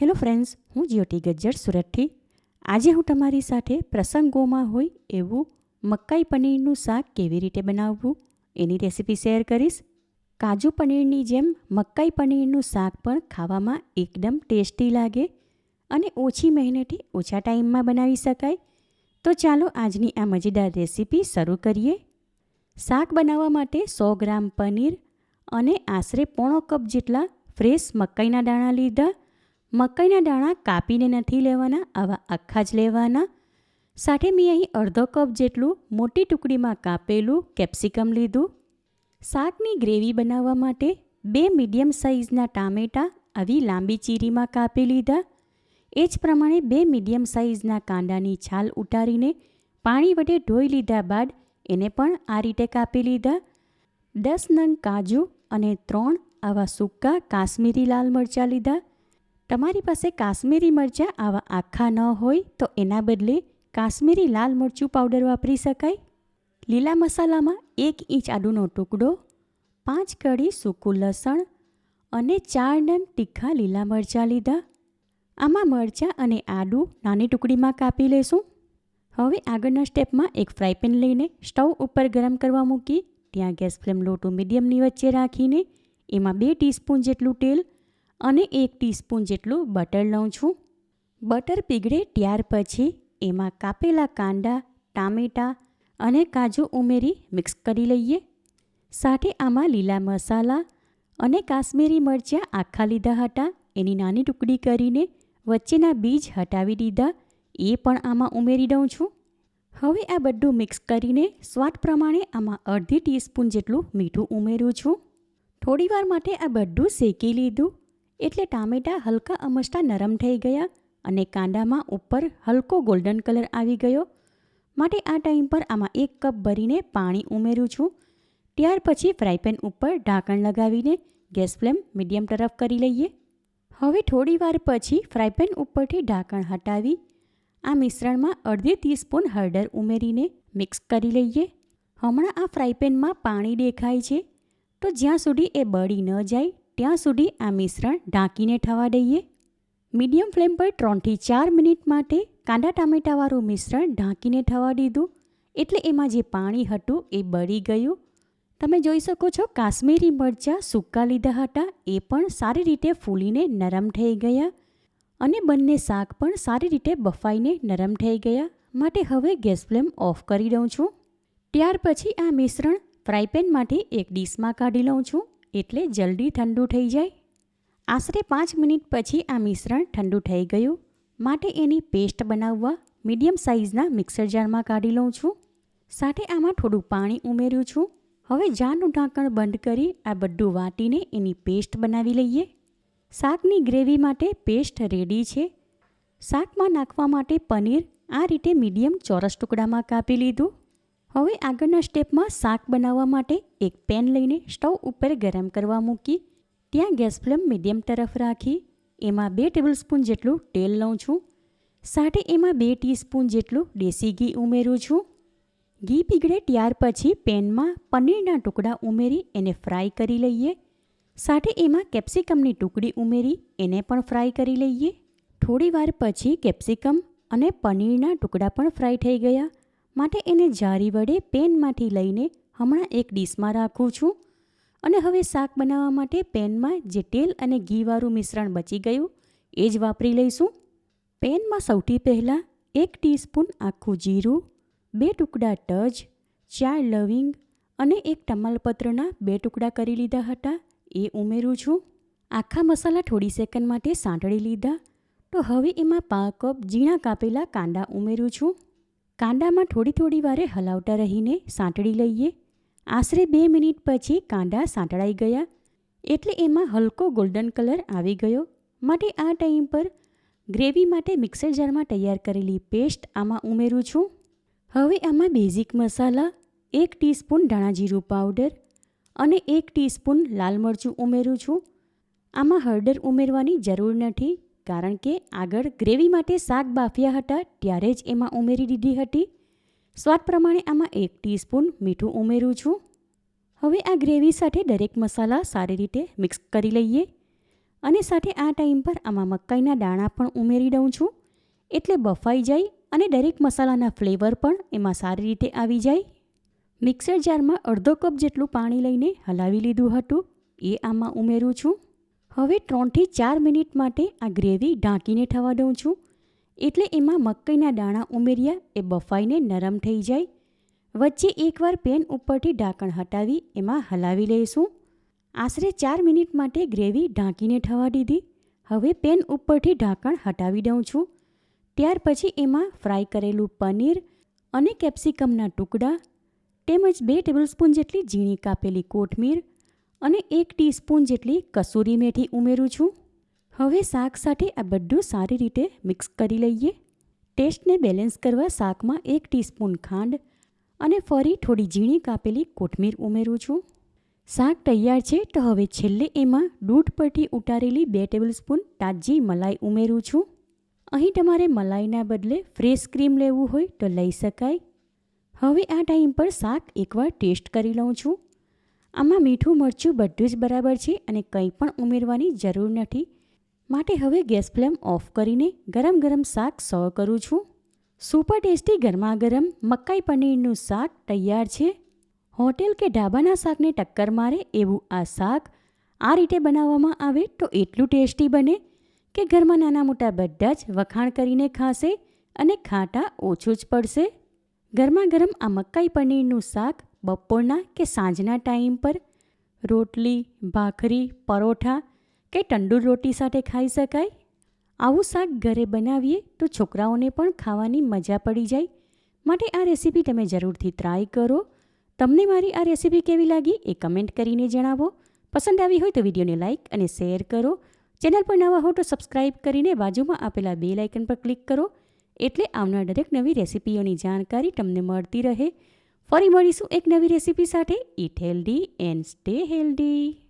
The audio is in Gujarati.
હેલો ફ્રેન્ડ્સ, હું જ્યોતિ ગજ્જર સુરતથી. આજે હું તમારી સાથે પ્રસંગોમાં હોય એવું મકાઈ પનીરનું શાક કેવી રીતે બનાવવું એની રેસીપી શેર કરીશ. કાજુ પનીરની જેમ મકાઈ પનીરનું શાક પણ ખાવામાં એકદમ ટેસ્ટી લાગે અને ઓછી મહેનતે ઓછા ટાઈમમાં બનાવી શકાય. તો ચાલો આજની આ મજેદાર રેસીપી શરૂ કરીએ. શાક બનાવવા માટે સો ગ્રામ પનીર અને આશરે પોણો કપ જેટલા ફ્રેશ મકાઈના દાણા લીધા મકાઈના દાણા કાપીને નથી લેવાના, આવા આખા જ લેવાના. સાથે મેં અહીં અડધો કપ જેટલું મોટી ટુકડીમાં કાપેલું કેપ્સિકમ લીધું. શાકની ગ્રેવી બનાવવા માટે બે મીડિયમ સાઇઝના ટામેટાં આવી લાંબી ચીરીમાં કાપી લીધા. એ જ પ્રમાણે બે મીડિયમ સાઇઝના કાંદાની છાલ ઉતારીને પાણી વડે ધોઈ લીધા બાદ એને પણ આ રીતે કાપી લીધા. દસ નંગ કાજુ અને ત્રણ આવા સૂકા કાશ્મીરી લાલ મરચાં લીધા. તમારી પાસે કાશ્મીરી મરચાં આવા આખા ન હોય તો એના બદલે કાશ્મીરી લાલ મરચું પાવડર વાપરી શકાય. લીલા મસાલામાં એક ઇંચ આદુનો ટુકડો, પાંચ કળી સૂકું લસણ અને ચાર નંગ તીખા લીલા મરચાં લીધા. આમાં મરચાં અને આદું નાની ટુકડીમાં કાપી લેશું. હવે આગળના સ્ટેપમાં એક ફ્રાયપેન લઈને સ્ટવ ઉપર ગરમ કરવા મૂકી, ત્યાં ગેસ ફ્લેમ લો ટુ મીડિયમની વચ્ચે રાખીને એમાં બે ટીસ્પૂન જેટલું તેલ અને એક ટીસ્પૂન જેટલું બટર લઉં છું. બટર પીગળે ત્યાર પછી એમાં કાપેલા કાંદા, ટામેટાં અને કાજુ ઉમેરી મિક્સ કરી લઈએ. સાથે આમાં લીલા મસાલા અને કાશ્મીરી મરચાં આખા લીધા હતા. એની નાની ટુકડી કરીને વચ્ચેના બીજ હટાવી દીધા. એ પણ આમાં ઉમેરી દઉં છું. હવે આ બધું મિક્સ કરીને સ્વાદ પ્રમાણે આમાં અડધી ટીસ્પૂન જેટલું મીઠું ઉમેરું છું. થોડીવાર માટે આ બધું શેકી લીધું. એટલે ટામેટાં હલકા અમસ્તા નરમ થઈ ગયા અને કાંદામાં ઉપર હલકો ગોલ્ડન કલર આવી ગયો. માટે આ ટાઈમ પર આમાં એક કપ ભરીને પાણી ઉમેરું છું. ત્યાર પછી ફ્રાયપેન ઉપર ઢાંકણ લગાવીને ગેસ ફ્લેમ મીડિયમ તરફ કરી લઈએ. હવે થોડીવાર પછી ફ્રાયપેન ઉપરથી ઢાંકણ હટાવી આ મિશ્રણમાં અડધી ટીસ્પૂન હળદર ઉમેરીને મિક્સ કરી લઈએ. હમણાં આ ફ્રાયપેનમાં પાણી દેખાય છે. તો જ્યાં સુધી એ બળી ન જાય ત્યાં સુધી આ મિશ્રણ ઢાંકીને થવા દઈએ. મીડિયમ ફ્લેમ પર ત્રણથી ચાર મિનિટ માટે કાંદા ટામેટાવાળું મિશ્રણ ઢાંકીને થવા દીધું. એટલે એમાં જે પાણી હતું એ બળી ગયું. તમે જોઈ શકો છો કાશ્મીરી મરચાં સૂકા લીધા હતા, એ પણ સારી રીતે ફૂલીને નરમ થઈ ગયા. અને બંને શાક પણ સારી રીતે બફાઈને નરમ થઈ ગયા. માટે હવે ગેસ ફ્લેમ ઓફ કરી દઉં છું. ત્યાર પછી આ મિશ્રણ ફ્રાયપેનમાંથી એક ડીશમાં કાઢી લઉં છું. એટલે જલ્દી ઠંડુ થઈ જાય. આશરે પાંચ મિનિટ પછી આ મિશ્રણ ઠંડુ થઈ ગયું. માટે એની પેસ્ટ બનાવવા મીડિયમ સાઇઝના મિક્સર જારમાં કાઢી લઉં છું. સાથે આમાં થોડું પાણી ઉમેર્યું છું. હવે જારનું ઢાંકણ બંધ કરી આ બધું વાટીને એની પેસ્ટ બનાવી લઈએ. શાકની ગ્રેવી માટે પેસ્ટ રેડી છે. શાકમાં નાખવા માટે પનીર આ રીતે મીડિયમ ચોરસ ટુકડામાં કાપી લીધું. હવે આગળના સ્ટેપમાં શાક બનાવવા માટે એક પેન લઈને સ્ટવ ઉપર ગરમ કરવા મૂકી, ત્યાં ગેસ ફ્લેમ મીડિયમ તરફ રાખી, એમાં બે ટેબલસ્પૂન જેટલું તેલ લઉં છું. સાથે એમાં બે ટીસ્પૂન જેટલું દેશી ઘી ઉમેરું છું. ઘી પીગળે ત્યાર પછી પેનમાં પનીરના ટુકડા ઉમેરી એને ફ્રાય કરી લઈએ. સાથે એમાં કેપ્સિકમની ટુકડી ઉમેરી એને પણ ફ્રાય કરી લઈએ. થોડી વાર પછી કેપ્સિકમ અને પનીરના ટુકડા પણ ફ્રાય થઈ ગયા. માટે એને જારી વડે પેનમાંથી લઈને હમણાં એક ડીશમાં રાખું છું. અને હવે શાક બનાવવા માટે પેનમાં જે તેલ અને ઘીવાળું મિશ્રણ બચી ગયું, એ જ વાપરી લઈશું. પેનમાં સૌથી પહેલાં એક ટીસ્પૂન આખું જીરું, બે ટુકડા ટચ ચાર લવિંગ અને એક ટમાલપત્રના બે ટુકડા કરી લીધા હતા, એ ઉમેરું છું. આખા મસાલા થોડી સેકન્ડ માટે સાંતળી લીધા. તો હવે એમાં પા કપ ઝીણા કાપેલા કાંદા ઉમેરું છું. કાંદામાં થોડી થોડી વારે હલાવતા રહીને સાંતળી લઈએ. આશરે બે મિનિટ પછી કાંદા સાંતળાઈ ગયા. એટલે એમાં હલકો ગોલ્ડન કલર આવી ગયો. માટે આ ટાઈમ પર ગ્રેવી માટે મિક્સર જારમાં તૈયાર કરેલી પેસ્ટ આમાં ઉમેરું છું. હવે આમાં બેઝિક મસાલા, એક ટીસ્પૂન ધાણા જીરું પાવડર અને એક ટીસ્પૂન લાલ મરચું ઉમેરું છું. આમાં હળદર ઉમેરવાની જરૂર નથી. કારણ કે આગળ ગ્રેવી માટે શાક બાફ્યા હતા ત્યારે જ એમાં ઉમેરી દીધી હતી. સ્વાદ પ્રમાણે આમાં એક ટીસ્પૂન મીઠું ઉમેરું છું. હવે આ ગ્રેવી સાથે દરેક મસાલા સારી રીતે મિક્સ કરી લઈએ અને સાથે આ ટાઈમ પર આમાં મકાઈના દાણા પણ ઉમેરી દઉં છું. એટલે બફાઈ જાય અને દરેક મસાલાના ફ્લેવર પણ એમાં સારી રીતે આવી જાય. મિક્સર જારમાં અડધો કપ જેટલું પાણી લઈને હલાવી લીધું હતું. એ આમાં ઉમેરું છું. હવે ત્રણથી ચાર મિનિટ માટે આ ગ્રેવી ઢાંકીને થવા દઉં છું. એટલે એમાં મકાઈના દાણા ઉમેર્યા, એ બફાઈને નરમ થઈ જાય. વચ્ચે એકવાર પેન ઉપરથી ઢાંકણ હટાવી એમાં હલાવી લઈશું. આશરે ચાર મિનિટ માટે ગ્રેવી ઢાંકીને થવા દીધી. હવે પેન ઉપરથી ઢાંકણ હટાવી દઉં છું. ત્યાર પછી એમાં ફ્રાય કરેલું પનીર અને કેપ્સિકમના ટુકડા તેમજ બે ટેબલસ્પૂન જેટલી ઝીણી કાપેલી કોથમીર અને એક ટીસ્પૂન જેટલી કસૂરી મેથી ઉમેરું છું. હવે શાક સાથે આ બધું સારી રીતે મિક્સ કરી લઈએ. ટેસ્ટને બેલેન્સ કરવા શાકમાં એક ટીસ્પૂન ખાંડ અને ફરી થોડી ઝીણી કાપેલી કોથમીર ઉમેરું છું. શાક તૈયાર છે તો હવે છેલ્લે એમાં દૂધ પરથી ઉતારેલી બે ટેબલસ્પૂન તાજી મલાઈ ઉમેરું છું. અહીં તમારે મલાઈના બદલે ફ્રેશ ક્રીમ લેવું હોય તો લઈ શકાય. હવે આ ટાઈમ પર શાક એકવાર ટેસ્ટ કરી લઉં છું. આમાં મીઠું મરચું બધું જ બરાબર છે અને કંઈ પણ ઉમેરવાની જરૂર નથી. માટે હવે ગેસ ફ્લેમ ઓફ કરીને ગરમ ગરમ શાક સર્વ કરું છું. સુપર ટેસ્ટી ગરમા ગરમ મકાઈ પનીરનું શાક તૈયાર છે. હોટેલ કે ઢાબાના શાકને ટક્કર મારે એવું આ શાક આ રીતે બનાવવામાં આવે તો એટલું ટેસ્ટી બને કે ઘરમાં નાના મોટા બધા જ વખાણ કરીને ખાશે અને ખાટા ઓછું જ પડશે. ગરમા ગરમ આ મકાઈ પનીરનું શાક બપોરના કે સાંજના ટાઈમ પર રોટલી, ભાખરી, પરોઠા કે તંદૂર રોટી સાથે ખાઈ શકાય. આવું શાક ઘરે બનાવીએ તો છોકરાઓને પણ ખાવાની મજા પડી જાય. માટે આ રેસીપી તમે જરૂરથી ટ્રાય કરો. તમને મારી આ રેસીપી કેવી લાગી એ કમેન્ટ કરીને જણાવો. પસંદ આવી હોય તો વિડીયોને લાઇક અને શેર કરો. ચેનલ પર નવા હો તો સબસ્ક્રાઇબ કરીને બાજુમાં આપેલા બે લાઇકન પર ક્લિક કરો. એટલે આવનાર દરેક નવી રેસીપીઓની જાણકારી તમને મળતી રહે. ફરી મળીશું એક નવી રેસીપી સાથે. Eat healthy and stay healthy